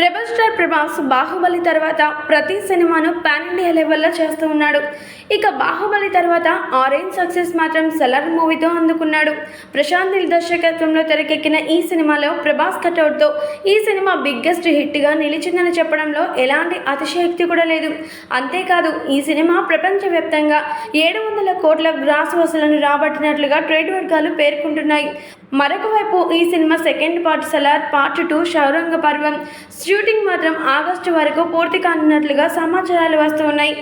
Rebel star Prabhas Baahubali తర్వాత ప్రతి సినిమాను పాన్ ఇండియా లెవెల్లో చేస్తూ ఉన్నాడు. ఇక బాహుబలి తర్వాత ఆరెంజ్ సక్సెస్ మాత్రం సెలర్ మూవీతో అందుకున్నాడు. ప్రశాంత్ నిల్ దర్శకత్వంలో తెరకెక్కిన ఈ సినిమాలో ప్రభాస్ కటౌట్తో ఈ సినిమా బిగ్గెస్ట్ హిట్గా నిలిచిందని చెప్పడంలో ఎలాంటి అతిశయక్తి కూడా లేదు. అంతేకాదు ఈ సినిమా ప్రపంచవ్యాప్తంగా ఏడు వందల కోట్ల గ్రాస్ వసూలను రాబట్టినట్లుగా ట్రేడ్ వర్గాలు పేర్కొంటున్నాయి. మరొక వైపు ఈ cinema second part Salaar part two Shouryanga Parvam. Shooting మాత్రం ఆగస్టు వరకు పూర్తి కానున్నట్లుగా సమాచారాలు వస్తున్నాయి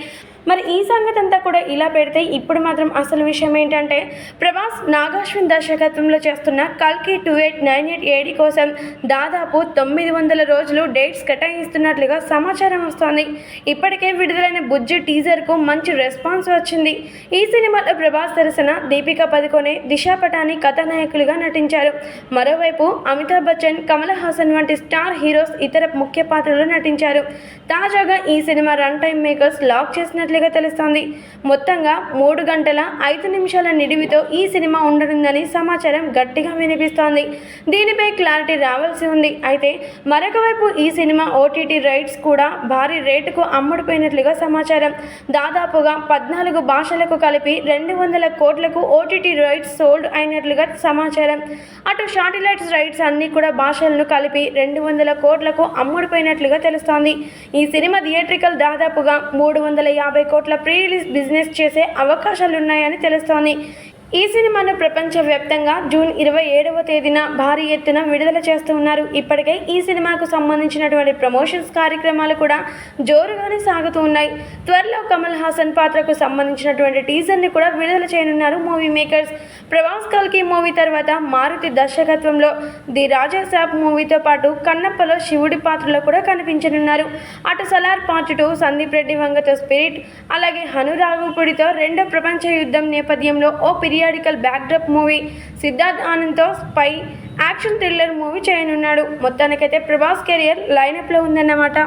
మరి ఈ సంగతి అంతా కూడా ఇలా పెడితే ఇప్పుడు మాత్రం అసలు విషయం ఏంటంటే ప్రభాస్ నాగాశ్విన్ దర్శకత్వంలో చేస్తున్న కల్కి two eight nine eight AD కోసం దాదాపు తొమ్మిది వందల రోజులు డేట్స్ కేటాయిస్తున్నట్లుగా సమాచారం వస్తోంది. ఇప్పటికే విడుదలైన బుజ్జి టీజర్కు మంచి రెస్పాన్స్ వచ్చింది. ఈ సినిమాలో ప్రభాస్ సరసన దీపికా పదుకొనే దిశా పటాని కథానాయకులుగా నటించారు. మరోవైపు అమితాబ్ బచ్చన్ కమల్ హాసన్ వంటి స్టార్ హీరోస్ ఇతర ముఖ్య పాత్రలు నటించారు. తాజాగా ఈ cinema run time makers lock చేసినట్లుగా తెలుస్తోంది. మొత్తంగా మూడు గంటల ఐదు నిమిషాల నిడివితో ఈ సినిమా ఉండనుందని సమాచారం గట్టిగా వినిపిస్తోంది. దీనిపై క్లారిటీ రావాల్సి ఉంది. అయితే మరొక వైపు ఈ సినిమా ఓటీటీ రైట్స్ కూడా భారీ రేటుకు అమ్ముడుపోయినట్లుగా సమాచారం. దాదాపుగా పద్నాలుగు భాషలకు కలిపి రెండు వందల కోట్లకు ఓటీటీ రైట్స్ సోల్డ్ అయినట్లుగా సమాచారం. అటు శాటిలైట్స్ రైట్స్ అన్నీ కూడా భాషలను కలిపి రెండు వందల కోట్లకు అమ్ముడుపోయినట్లుగా తెలుస్తోంది. ఈ సినిమా థియేట్రికల్ దాదాపుగా మూడు వందల యాభై కోట్ల ప్రీ రిలీజ్ బిజినెస్ చేసే అవకాశాలున్నాయని తెలుస్తోంది. ఈ సినిమాను ప్రపంచవ్యాప్తంగా జూన్ ఇరవై ఏడవ తేదీన భారీ ఎత్తున విడుదల చేస్తున్నారు ఇప్పటికే ఈ సినిమాకు సంబంధించినటువంటి ప్రమోషన్స్ కార్యక్రమాలు కూడా జోరుగానే సాగుతూ ఉన్నాయి. త్వరలో కమల్ హాసన్ పాత్రకు సంబంధించినటువంటి టీజర్ని కూడా విడుదల చేయనున్నారు మూవీ మేకర్స్. ప్రభాస్ కల్కి మూవీ తర్వాత మారుతి దర్శకత్వంలో ది రాజాసాబ్ మూవీతో పాటు కన్నప్పలో శివుడి పాత్రలో కూడా కనిపించనున్నారు. అటు సలార్ పార్ట్ టూ సందీప్ రెడ్డి వంగతో స్పిరిట్ అలాగే హనురాఘుపుడితో రెండో ప్రపంచ యుద్ధం నేపథ్యంలో ఓ పీరియాడికల్ బ్యాక్డ్రప్ మూవీ సిద్ధార్థ్ ఆనంద్తో స్పై యాక్షన్ థ్రిల్లర్ మూవీ చేయనున్నాడు. మొత్తానికైతే ప్రభాస్ కెరియర్ లైనప్లో ఉందన్నమాట.